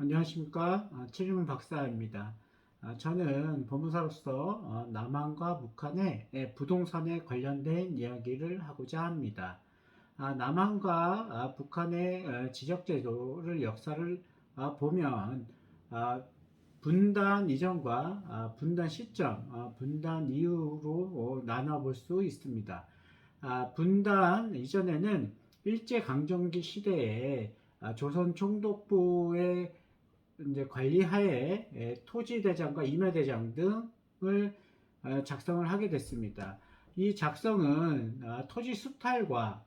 안녕하십니까. 아, 최준문 박사입니다. 아, 저는 법무사로서 어, 남한과 북한의 예, 부동산에 관련된 이야기를 하고자 합니다. 아, 남한과 아, 북한의 어, 지적제도를 역사를 아, 보면 아, 분단 이전과 아, 분단 시점, 아, 분단 이후로 어, 나눠볼 수 있습니다. 아, 분단 이전에는 일제강점기 시대에 아, 조선 총독부의 이제 관리하에 에, 토지대장과 임야대장 등을 어, 작성을 하게 됐습니다. 이 작성은 아, 토지 수탈과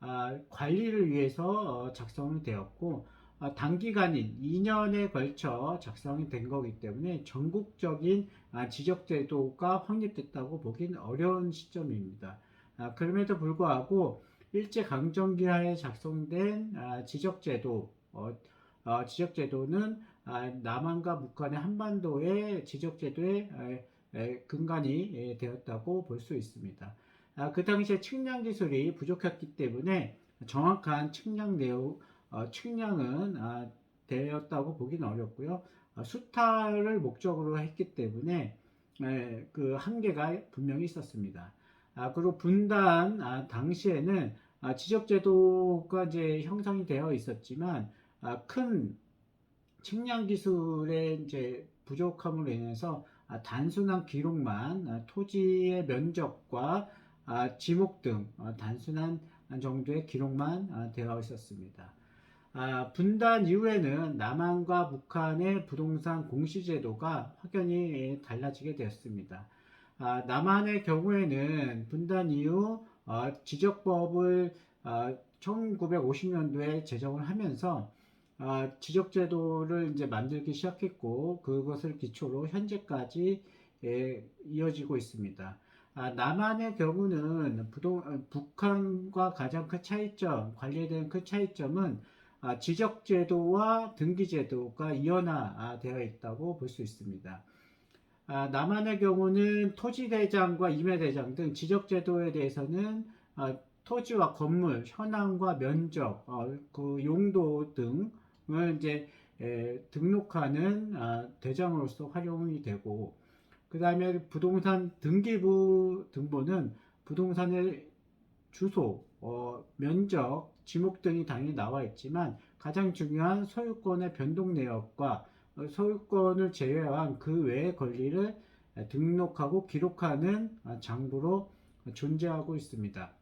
아, 관리를 위해서 어, 작성이 되었고 아, 단기간인 2년에 걸쳐 작성이 된 거기 때문에 전국적인 아, 지적제도가 확립됐다고 보기는 어려운 시점입니다. 아, 그럼에도 불구하고 일제강점기하에 작성된 아, 지적제도 어, 어, 지적제도는 아, 남한과 북한의 한반도의 지적제도의 근간이 에, 되었다고 볼 수 있습니다. 아, 그 당시에 측량 기술이 부족했기 때문에 정확한 측량 내용, 어, 측량은 아, 되었다고 보기는 어렵고요. 아, 수탈을 목적으로 했기 때문에 에, 그 한계가 분명히 있었습니다. 아, 그리고 분단 아, 당시에는 아, 지적제도가 이제 형성이 되어 있었지만 아, 큰 측량 기술의 이제 부족함으로 인해서 아, 단순한 기록만 아, 토지의 면적과 아, 지목 등 아, 단순한 정도의 기록만 아, 되어 있었습니다. 아, 분단 이후에는 남한과 북한의 부동산 공시제도가 확연히 달라지게 되었습니다. 아, 남한의 경우에는 분단 이후 어, 지적법을 어, 1950년도에 제정을 하면서 아, 지적제도를 이제 만들기 시작했고 그것을 기초로 현재까지 예, 이어지고 있습니다. 아, 남한의 경우는 부동, 어, 북한과 가장 큰 차이점, 대한 큰 차이점은 아, 지적제도와 등기제도가 이원화되어 있다고 볼 수 있습니다. 아, 남한의 경우는 토지대장과 임야대장 등 지적제도에 대해서는 아, 토지와 건물, 현황과 면적, 어, 그 용도 등 을 이제 에, 등록하는 아, 대장으로서 활용이 되고, 그 다음에 부동산 등기부 등본은 부동산의 주소, 어, 면적, 지목 등이 당연히 나와 있지만 가장 중요한 소유권의 변동 내역과 어, 소유권을 제외한 그 외의 권리를 등록하고 기록하는 아, 장부로 존재하고 있습니다.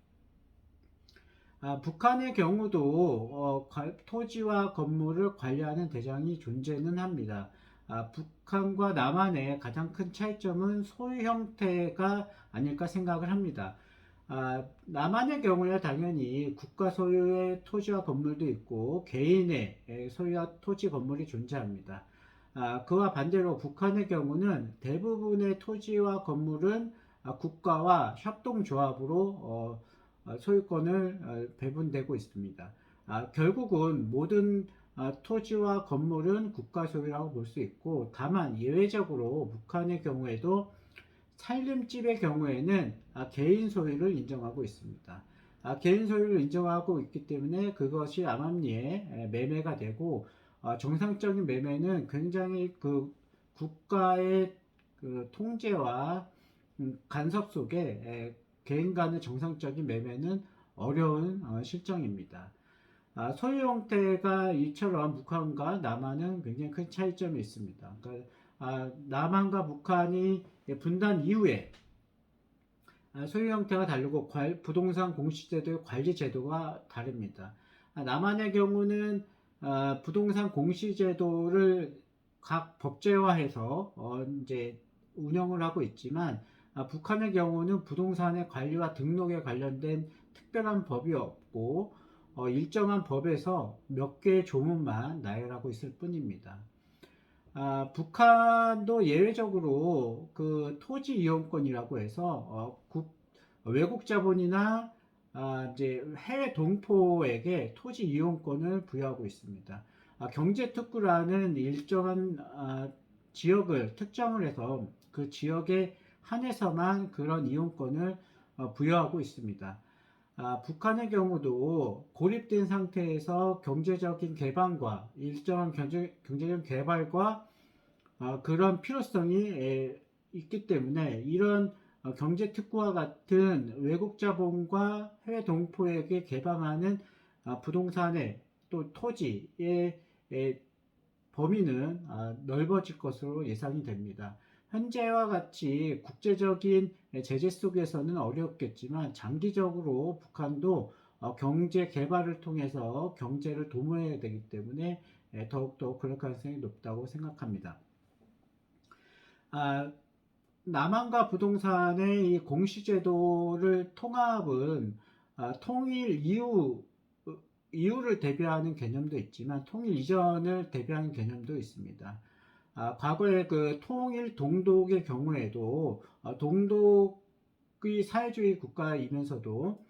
아, 북한의 경우도 어, 관- 토지와 건물을 관리하는 대장이 존재는 합니다. 아, 북한과 남한의 가장 큰 차이점은 소유 형태가 아닐까 생각을 합니다. 아, 남한의 경우에 당연히 국가 소유의 토지와 건물도 있고 개인의 에, 소유와 토지 건물이 존재합니다. 아, 그와 반대로 북한의 경우는 대부분의 토지와 건물은 아, 국가와 협동조합으로 어, 어, 소유권을 어, 배분되고 있습니다. 아, 결국은 모든 아, 토지와 건물은 국가 소유라고 볼 수 있고 다만 예외적으로 북한의 경우에도 살림집의 경우에는 아, 개인 소유를 인정하고 있습니다. 아, 개인 소유를 인정하고 있기 때문에 그것이 암암리에 에, 매매가 되고 아, 정상적인 매매는 굉장히 그 국가의 그 통제와 음, 간섭 속에 에, 개인 간의 정상적인 매매는 어려운 어, 실정입니다. 아, 소유 형태가 이처럼 북한과 남한은 굉장히 큰 차이점이 있습니다. 그러니까 아, 남한과 북한이 분단 이후에 아, 소유 형태가 다르고 관- 부동산 공시제도의 관리 제도가 다릅니다. 아, 남한의 경우는 아, 부동산 공시제도를 각 법제화해서 어, 이제 운영을 하고 있지만 아, 북한의 경우는 부동산의 관리와 등록에 관련된 특별한 법이 없고 어, 일정한 법에서 몇 개의 조문만 나열하고 있을 뿐입니다. 아, 북한도 예외적으로 그 토지 이용권이라고 해서 어, 국- 외국 자본이나 아, 이제 해외 동포에게 토지 이용권을 부여하고 있습니다. 아, 경제 특구라는 일정한 아, 지역을 특정을 해서 그 지역에 한해서만 그런 이용권을 어, 부여하고 있습니다. 아, 북한의 경우도 고립된 상태에서 경제적인 개방과 일정한 경제, 경제적 개발과 아, 그런 필요성이 에, 있기 때문에 이런 어, 경제 특구와 같은 외국 자본과 해외 동포에게 개방하는 아, 부동산의 또 토지의 에, 범위는 아, 넓어질 것으로 예상이 됩니다. 현재와 같이 국제적인 제재 속에서는 어렵겠지만 장기적으로 북한도 어, 경제 개발을 통해서 경제를 도모해야 되기 때문에 에, 더욱더 그럴 가능성이 높다고 생각합니다. 아, 남한과 부동산의 이 공시제도를 통합은 아, 통일 이후 이후를 대비하는 개념도 있지만 통일 이전을 대비하는 개념도 있습니다. 아, 과거에 그 통일 동독의 경우에도 어, 동독의 사회주의 국가이면서도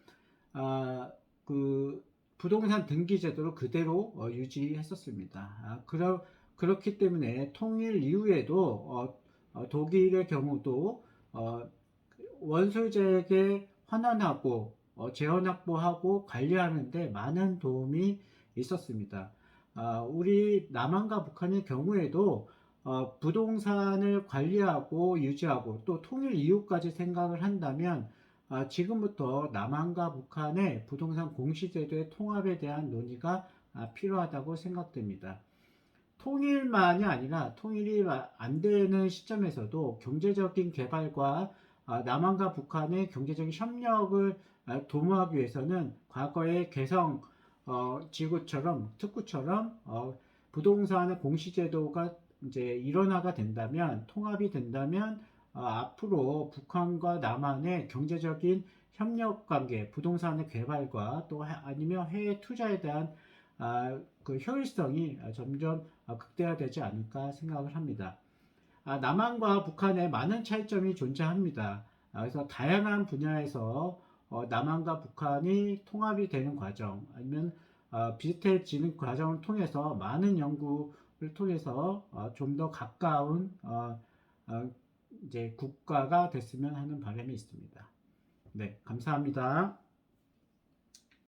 아, 그 부동산 등기 제도를 그대로 어, 유지했었습니다. 아, 그러, 그렇기 때문에 통일 이후에도 어, 어, 독일의 경우도 어, 원소재에게 환원하고 어, 재원 확보하고 관리하는데 많은 도움이 있었습니다. 아, 우리 남한과 북한의 경우에도 어, 부동산을 관리하고 유지하고 또 통일 이후까지 생각을 한다면 아, 지금부터 남한과 북한의 부동산 공시제도의 통합에 대한 논의가 아, 필요하다고 생각됩니다. 통일만이 아니라 통일이 안 되는 시점에서도 경제적인 개발과 아, 남한과 북한의 경제적인 협력을 아, 도모하기 위해서는 과거의 개성 어, 지구처럼 특구처럼 어, 부동산의 공시제도가 이제 일원화가 된다면 통합이 된다면 어, 앞으로 북한과 남한의 경제적인 협력 관계, 부동산의 개발과 또 해- 아니면 해외 투자에 대한 아, 그 효율성이 점점 어, 극대화되지 않을까 생각을 합니다. 아, 남한과 북한에 많은 차이점이 존재합니다. 아, 그래서 다양한 분야에서 어, 남한과 북한이 통합이 되는 과정 아니면 어, 비슷해지는 과정을 통해서 많은 연구를 통해서 어, 좀더 가까운 어, 어, 이제 국가가 됐으면 하는 바람이 있습니다. 네, 감사합니다.